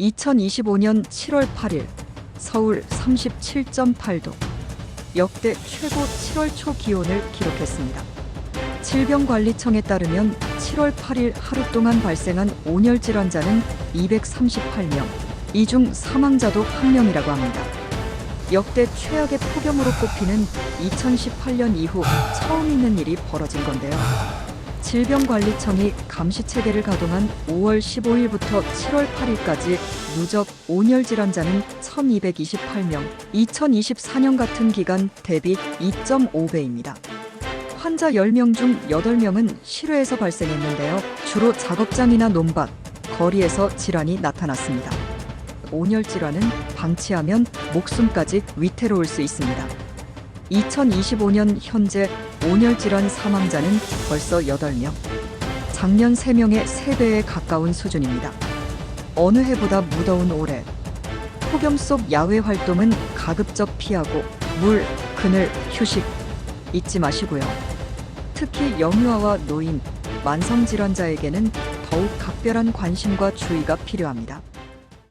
2025년 7월 8일 서울 37.8도 역대 최고 7월 초 기온을 기록했습니다. 질병관리청에 따르면 7월 8일 하루 동안 발생한 온열 질환자는 238명, 이 중 사망자도 1명이라고 합니다. 역대 최악의 폭염으로 꼽히는 2018년 이후 처음 있는 일이 벌어진 건데요. 질병관리청이 감시 체계를 가동한 5월 15일부터 7월 8일까지 누적 온열 질환자는 1,228명, 2024년 같은 기간 대비 2.5배입니다. 환자 10명 중 8명은 실외에서 발생했는데요. 주로 작업장이나 논밭, 거리에서 질환이 나타났습니다. 온열 질환은 방치하면 목숨까지 위태로울 수 있습니다. 2025년 현재 온열 질환 사망자는 벌써 8명. 작년 3명의 3배에 가까운 수준입니다. 어느 해보다 무더운 올해. 폭염 속 야외 활동은 가급적 피하고 물, 그늘, 휴식 잊지 마시고요. 특히 영유아와 노인, 만성 질환자에게는 더욱 각별한 관심과 주의가 필요합니다.